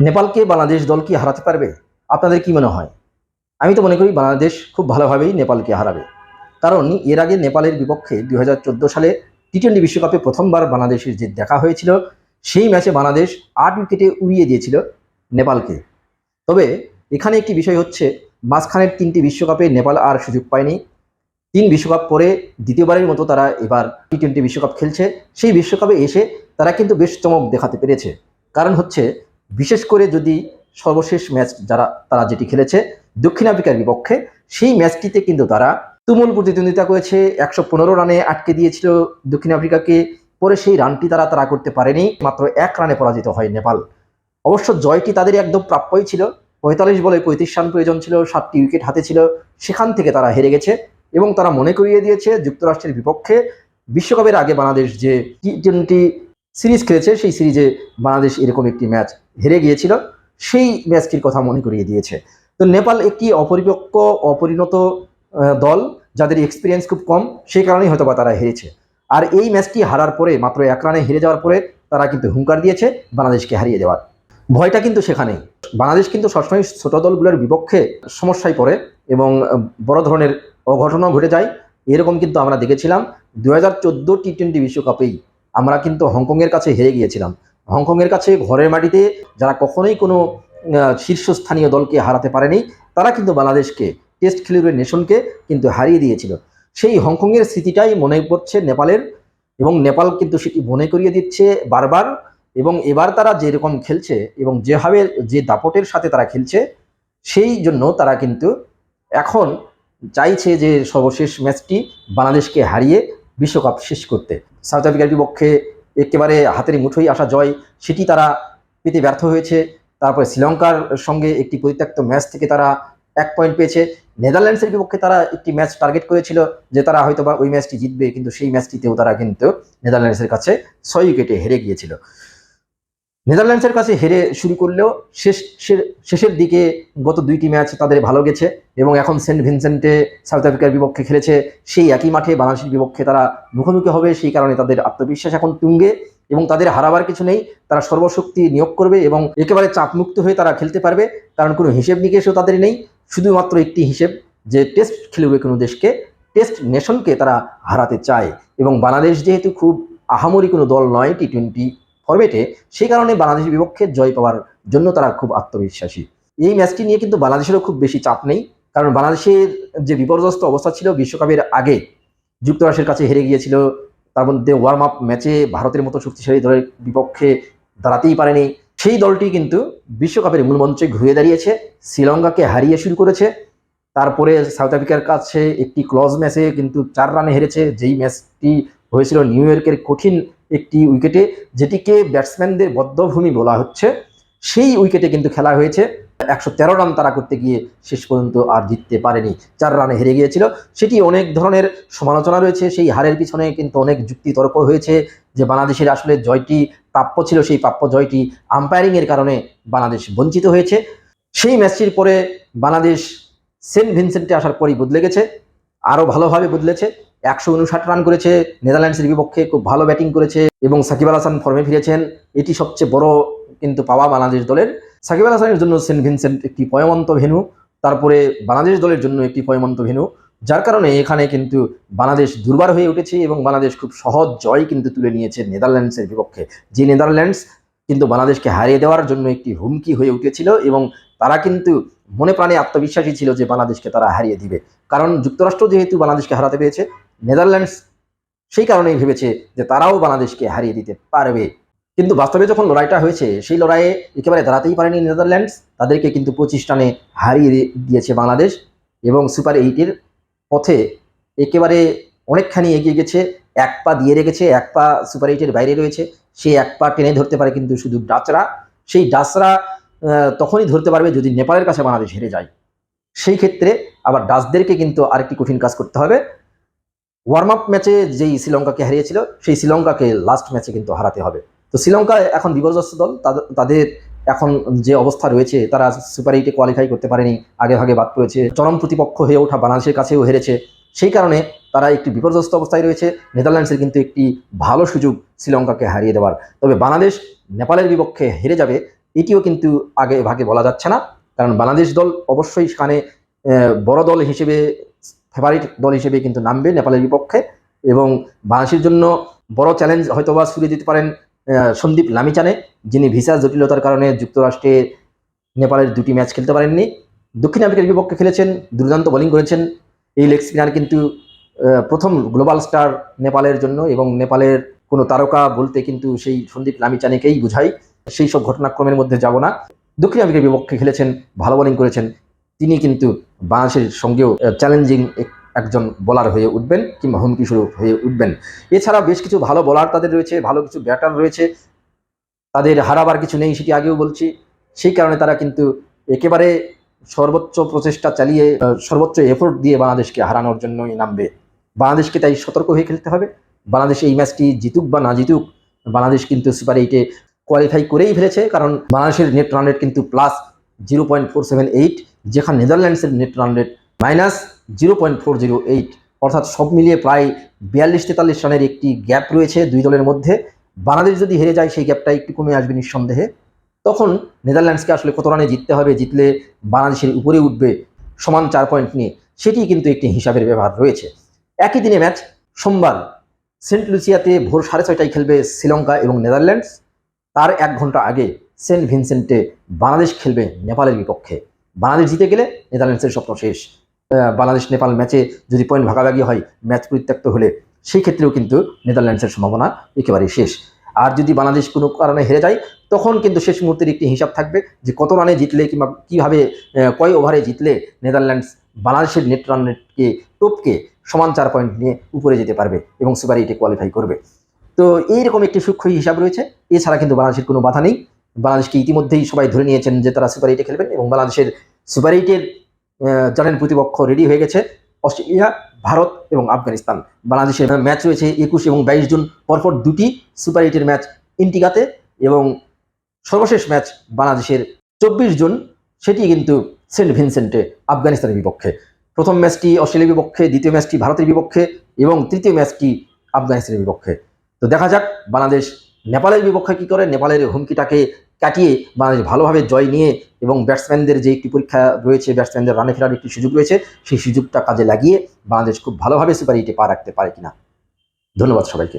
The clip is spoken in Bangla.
নেপালকে বাংলাদেশ দল কি হারাতে পারবে? আপনাদের কি মনে হয়? আমি তো মনে করি বাংলাদেশ খুব ভালোভাবেই নেপালকে হারাবে। কারণ এর আগে নেপালের বিপক্ষে দুই হাজার চোদ্দ সালে টি টোয়েন্টি বিশ্বকাপে প্রথমবার বাংলাদেশের যে দেখা হয়েছিল, সেই ম্যাচে বাংলাদেশ আট উইকেটে উড়িয়ে দিয়েছিল নেপালকে। তবে এখানে একটি বিষয় হচ্ছে, মাঝখানের তিনটি বিশ্বকাপে নেপাল আর সুযোগ পায়নি। তিন বিশ্বকাপ পরে দ্বিতীয়বারের মতো তারা এবার টি টোয়েন্টি বিশ্বকাপ খেলছে। সেই বিশ্বকাপে এসে তারা কিন্তু বেশ চমক দেখাতে পেরেছে। কারণ হচ্ছে বিশেষ করে যদি সর্বশেষ ম্যাচ যারা, তারা যেটি খেলেছে দক্ষিণ আফ্রিকার বিপক্ষে, সেই ম্যাচটিতে কিন্তু তারা তুমুল প্রতিদ্বন্দ্বিতা করেছে, একশো পনেরো রানে আটকে দিয়েছিল দক্ষিণ আফ্রিকাকে, পরে সেই রানটি তারা তারা করতে পারেনি, মাত্র এক রানে পরাজিত হয় নেপাল। অবশ্য জয়টি তাদের একদম প্রাপ্যই ছিল, পঁয়তাল্লিশ বলে পঁয়ত্রিশ রান প্রয়োজন ছিল, সাতটি উইকেট হাতে ছিল, সেখান থেকে তারা হেরে গেছে এবং তারা মনে করিয়ে দিয়েছে যুক্তরাষ্ট্রের বিপক্ষে, বিশ্বকাপের আগে বাংলাদেশ যে টি টোয়েন্টি সিরিজ খেলেছে, সেই সিরিজে বাংলাদেশ এরকম একটি ম্যাচ হেরে গিয়েছিল, সেই ম্যাচটির কথা মনে করিয়ে দিয়েছে। তো নেপাল একটি অপরিপক্ক, অপরিণত দল যাদের এক্সপিরিয়েন্স খুব কম, সেই কারণেই হয়তো বা তারা হেরেছে। আর এই ম্যাচটি হারার পরে, মাত্র এক রানে হেরে যাওয়ার পরে, তারা কিন্তু হুঙ্কার দিয়েছে বাংলাদেশকে হারিয়ে দেওয়ার। ভয়টা কিন্তু সেখানেই। বাংলাদেশ কিন্তু সবসময় ছোট দলগুলোর বিপক্ষে সমস্যায় পড়ে এবং বড় ধরনের অঘটনও ঘটে যায়। এরকম কিন্তু আমরা দেখেছিলাম। দু হাজার চোদ্দ টি টোয়েন্টি বিশ্বকাপেই আমরা কিন্তু হংকংয়ের কাছে হেরে গিয়েছিলাম। হংকংয়ের কাছে ঘরের মাটিতে যারা কখনোই কোনো শীর্ষস্থানীয় দলকে হারাতে পারেনি, তারা কিন্তু বাংলাদেশকে, টেস্ট খেলুড়ে নেশনকে কিন্তু হারিয়ে দিয়েছিল। সেই হংকংয়ের স্মৃতিটাই মনে পড়ছে নেপালের এবং নেপাল কিন্তু সেটি মনে করিয়ে দিচ্ছে বারবার এবং এবার তারা যেরকম খেলছে এবং যেভাবে যে দাপটের সাথে তারা খেলছে, সেই জন্য তারা কিন্তু এখন চাইছে যে সর্বশেষ ম্যাচটি বাংলাদেশকে হারিয়ে বিশ্বকাপ শেষ করতে। সাউথ আফ্রিকার বিপক্ষে একেবারে হাতের মুঠোই আসা জয়, সেটি তারা পেতে ব্যর্থ হয়েছে। তারপরে শ্রীলঙ্কার সঙ্গে একটি পরিত্যক্ত ম্যাচ থেকে তারা এক পয়েন্ট পেয়েছে। নেদারল্যান্ডসের বিপক্ষে তারা একটি ম্যাচ টার্গেট করেছিল যে তারা হয়তো বা ওই ম্যাচটি জিতবে, কিন্তু সেই ম্যাচটিতেও তারা কিন্তু নেদারল্যান্ডসের কাছে ছয় উইকেটে হেরে গিয়েছিল। নেদারল্যান্ডসের কাছে হেরে শুরু করলেও শেষ শেষের দিকে গত দুইটি ম্যাচ তাদের ভালো গেছে এবং এখন সেন্ট ভিনসেন্টে সাউথ আফ্রিকার বিপক্ষে খেলেছে। সেই একই মাঠে বাংলাদেশের বিপক্ষে তারা মুখোমুখি হবে, সেই কারণে তাদের আত্মবিশ্বাস এখন তুঙ্গে এবং তাদের হারাবার কিছু নেই। তারা সর্বশক্তি নিয়োগ করবে এবং একেবারে চাপমুক্ত হয়ে তারা খেলতে পারবে, কারণ কোনো হিসেব নিকেশও তাদের নেই। শুধুমাত্র একটি হিসেব যে টেস্ট খেলবে কোনো দেশকে, টেস্ট নেশনকে তারা হারাতে চায়। এবং বাংলাদেশ যেহেতু খুব আহামরি কোনো দল নয় টি টোয়েন্টি ফরম্যাটে সেই কারণে বাংলাদেশের বিপক্ষে জয় পাওয়ার জন্য তারা খুব আত্মবিশ্বাসী। এই ম্যাচটি নিয়ে কিন্তু বাংলাদেশেরও খুব বেশি চাপ নেই, কারণ বাংলাদেশের যে বিপর্যস্ত অবস্থা ছিল বিশ্বকাপের আগে, যুক্তরাষ্ট্রের কাছে হেরে গিয়েছিল, তার মধ্যে ওয়ার্ম আপ ম্যাচে ভারতের মতো শক্তিশালী দলের বিপক্ষে দাঁড়াতেই পারেনি। সেই দলটি কিন্তু বিশ্বকাপের মূল মঞ্চে ঘুরে দাঁড়িয়েছে, শ্রীলঙ্কাকে হারিয়ে শুরু করেছে, তারপরে সাউথ আফ্রিকার কাছে একটি ক্লজ ম্যাচে কিন্তু চার রানে হেরেছে, যেই ম্যাচটি হয়েছিল নিউ ইয়র্কের কঠিন একটি উইকেটে যেটিকে ব্যাটসম্যানদের বদ্ধভূমি বলা হচ্ছে, সেই উইকেটে কিন্তু খেলা হয়েছে। একশো তেরো রান তারা করতে গিয়ে শেষ পর্যন্ত আর জিততে পারেনি। চার রানে হেরে গিয়েছিল। সেটি অনেক ধরনের সমালোচনা রয়েছে। সেই হারের পিছনে কিন্তু অনেক যুক্তি তর্ক হয়েছে যে বাংলাদেশের আসলে জয়টি প্রাপ্য ছিল, সেই প্রাপ্য জয়টি আম্পায়ারিংয়ের কারণে বাংলাদেশ বঞ্চিত হয়েছে। সেই ম্যাচটির পরে বাংলাদেশ সেন্ট ভিনসেন্টে আসার পরই বদলে গেছে, আরও ভালোভাবে বদলেছে। একশো উনষাট রান করেছে, নেদারল্যান্ডসের বিপক্ষে খুব ভালো ব্যাটিং করেছে এবং সাকিব আল হাসান ফর্মে ফিরেছেন। এটি সবচেয়ে বড় কিন্তু পাওয়া বাংলাদেশ দলের। সাকিব আল হাসানের জন্য সেন্ট ভিনসেন্ট একটি পয়মন্ত ভেনু তারপরে বাংলাদেশ দলের জন্য একটি পয়মন্ত ভেনু যার কারণে এখানে কিন্তু বাংলাদেশ দুর্বার হয়ে উঠেছে এবং বাংলাদেশ খুব সহজ জয় কিন্তু তুলে নিয়েছে নেদারল্যান্ডসের বিপক্ষে। যে নেদারল্যান্ডস কিন্তু বাংলাদেশকে হারিয়ে দেওয়ার জন্য একটি হুমকি হয়ে উঠেছিল এবং তারা কিন্তু মনে প্রাণে আত্মবিশ্বাসী ছিল যে বাংলাদেশকে তারা হারিয়ে দিবে। কারণ যুক্তরাষ্ট্র যেহেতু বাংলাদেশকে হারাতে পেরেছে, নেদারল্যান্ডস সেই কারণেই ভেবেছে যে তারাও বাংলাদেশকে হারিয়ে দিতে পারবে। কিন্তু বাস্তবে যখন লড়াইটা হয়েছে, সেই লড়াইয়ে একেবারে দাঁড়াতেই পারেনি নেদারল্যান্ডস। তাদেরকে কিন্তু পঁচিশ রানে হারিয়ে দিয়েছে বাংলাদেশ এবং সুপার এইটের পথে একেবারে অনেকখানি এগিয়ে গেছে, এক পা দিয়ে রেখেছে, এক পা সুপার এইটের বাইরে রয়েছে। সেই এক পা টেনে ধরতে পারে কিন্তু শুধু ডাচরা। সেই ডাচরা তখনই ধরতে পারবে যদি নেপালের কাছে বাংলাদেশ হেরে যায়। সেই ক্ষেত্রে আবার ডাচদেরকে কিন্তু আরেকটি কঠিন কাজ করতে হবে। ওয়ার্ম আপ ম্যাচে যেই শ্রীলঙ্কাকে হারিয়েছিল, সেই শ্রীলঙ্কাকে লাস্ট ম্যাচে কিন্তু হারাতে হবে। তো শ্রীলঙ্কা এখন বিপর্যস্ত দল, তাদের- এখন যে অবস্থা রয়েছে, তারা সুপার এইটে কোয়ালিফাই করতে পারেনি, আগে ভাগে বাদ পড়েছে। চরম প্রতিপক্ষ হয়ে ওঠা বাংলাদেশের কাছেও হেরেছে। সেই কারণে তারা একটি বিপর্যস্ত অবস্থায় রয়েছে। নেদারল্যান্ডসের কিন্তু একটি ভালো সুযোগ শ্রীলঙ্কাকে হারিয়ে দেওয়ার। তবে বাংলাদেশ, নেপালের বিপক্ষে হেরে যাবে এটিও কিন্তু আগে ভাগে বলা যাচ্ছে না। কারণ বাংলাদেশ দল অবশ্যই সেখানে বড় দল হিসেবে ফেভারিট দল হিসেবে কিন্তু নামবে নেপালের বিপক্ষে। এবং বাংলাদেশের জন্য বড় চ্যালেঞ্জ হয়তোবা ছুড়ে দিতে পারেন সন্দীপ লামিচানে, যিনি ভিসা জটিলতার কারণে যুক্তরাষ্ট্রে নেপালের দুটি ম্যাচ খেলতে পারেননি। দক্ষিণ আফ্রিকার বিপক্ষে খেলেছেন, দুর্দান্ত বোলিং করেছেন। এই লেগ স্পিনার কিন্তু প্রথম গ্লোবাল স্টার নেপালের জন্য এবং নেপালের কোনো তারকা বলতে কিন্তু সেই সন্দীপ লামিচানেকেই বুঝাই সেই সব ঘটনাক্রমের মধ্যে যাব না। দক্ষিণ আফ্রিকার বিপক্ষে খেলেছেন, ভালো বোলিং করেছেন। তিনি কিন্তু বাংলাদেশের সঙ্গেও চ্যালেঞ্জিং একজন বোলার হয়ে উঠবেন কিংবা হুমকি স্বরূপ হয়ে উঠবেন। এছাড়া বেশ কিছু ভালো বোলার তাদের রয়েছে, ভালো কিছু ব্যাটার রয়েছে। তাদের হারাবার কিছু নেই, সেটি আগেও বলছি। সেই কারণে তারা কিন্তু একেবারে সর্বোচ্চ প্রচেষ্টা চালিয়ে সর্বোচ্চ এফোর্ট দিয়ে বাংলাদেশকে হারানোর জন্যই নামবে। বাংলাদেশকে তাই সতর্ক হয়ে খেলতে হবে। বাংলাদেশ এই ম্যাচটি জিতুক বা না জিতুক, বাংলাদেশ কিন্তু সুপার এইটে কোয়ালিফাই করেই ফেলেছে, কারণ বাংলাদেশের নেট রান রেট কিন্তু plus zero point four seven eight যেখানে নেদারল্যান্ডসের net run rate minus zero point four zero eight অর্থাৎ সব মিলিয়ে প্রায় বিয়াল্লিশ তেতাল্লিশ রানের একটি গ্যাপ রয়েছে দুই দলের মধ্যে। বাংলাদেশ যদি হেরে যায়, সেই গ্যাপটা একটু কমে আসবে নিঃসন্দেহে। তখন নেদারল্যান্ডসকে আসলে কত রানে জিততে হবে, জিতলে বাংলাদেশের উপরে উঠবে সমান চার পয়েন্ট নিয়ে সেটি কিন্তু একটি হিসাবের ব্যবহার রয়েছে। একই দিনে ম্যাচ সোমবার, সেন্ট লুসিয়াতে ভোর সাড়ে ছয়টায় খেলবে শ্রীলঙ্কা এবং নেদারল্যান্ডস। তার এক ঘণ্টা আগে সেন্ট ভিনসেন্টে বাংলাদেশ খেলবে নেপালের বিপক্ষে। বাংলাদেশ জিতে গেলে নেদারল্যান্ডসের স্বপ্ন শেষ। বাংলাদেশ নেপাল ম্যাচে যদি পয়েন্ট ভাগাভাগি হয়, ম্যাচ পরিত্যক্ত হলে সেই ক্ষেত্রেও কিন্তু নেদারল্যান্ডসের সম্ভাবনা একেবারেই শেষ। আর যদি বাংলাদেশ কোনো কারণে হেরে যায়, তখন কিন্তু শেষ মুহূর্তের একটি হিসাব থাকবে যে কত রানে জিতলে কিংবা কীভাবে কয় ওভারে জিতলে নেদারল্যান্ডস বাংলাদেশের নেট রান রেটকে টপকে সমান চার পয়েন্ট নিয়ে উপরে যেতে পারবে এবং সুপার এইটে কোয়ালিফাই করবে। তো এইরকম একটি সূক্ষ্ম হিসাব রয়েছে। এছাড়া কিন্তু বাংলাদেশের কোনো বাধা নেই। বাংলাদেশকে ইতিমধ্যেই সবাই ধরে নিয়েছেন যে তারা সুপার এইটে খেলবেন এবং বাংলাদেশের সুপার এইটের জানেন প্রতিপক্ষ রেডি হয়ে গেছে। অস্ট্রেলিয়া, ভারত এবং আফগানিস্তান। বাংলাদেশের ম্যাচ রয়েছে একুশ এবং বাইশ জুন। পরপর দুটি সুপার এইটের ম্যাচ ইন্টিগাতে এবং সর্বশেষ ম্যাচ বাংলাদেশের চব্বিশ জুন। সেটি কিন্তু সেন্ট ভিনসেন্টে আফগানিস্তানের বিপক্ষে। প্রথম ম্যাচটি অস্ট্রেলিয়ার বিপক্ষে, দ্বিতীয় ম্যাচটি ভারতের বিপক্ষে এবং তৃতীয় ম্যাচটি আফগানিস্তানের বিপক্ষে। তো দেখা যাক বাংলাদেশ নেপালের বিপক্ষে কী করে, নেপালের হুমকিটাকে কাটিয়ে বাংলাদেশ ভালোভাবে জয় নিয়ে এবং ব্যাটসম্যানদের যে একটি পরীক্ষা রয়েছে ব্যাটসম্যানদের রানে ফেরার একটি সুযোগ রয়েছে, সেই সুযোগটা কাজে লাগিয়ে বাংলাদেশ খুব ভালোভাবে সুপার এইটে পা রাখতে পারে কিনা। ধন্যবাদ সবাইকে।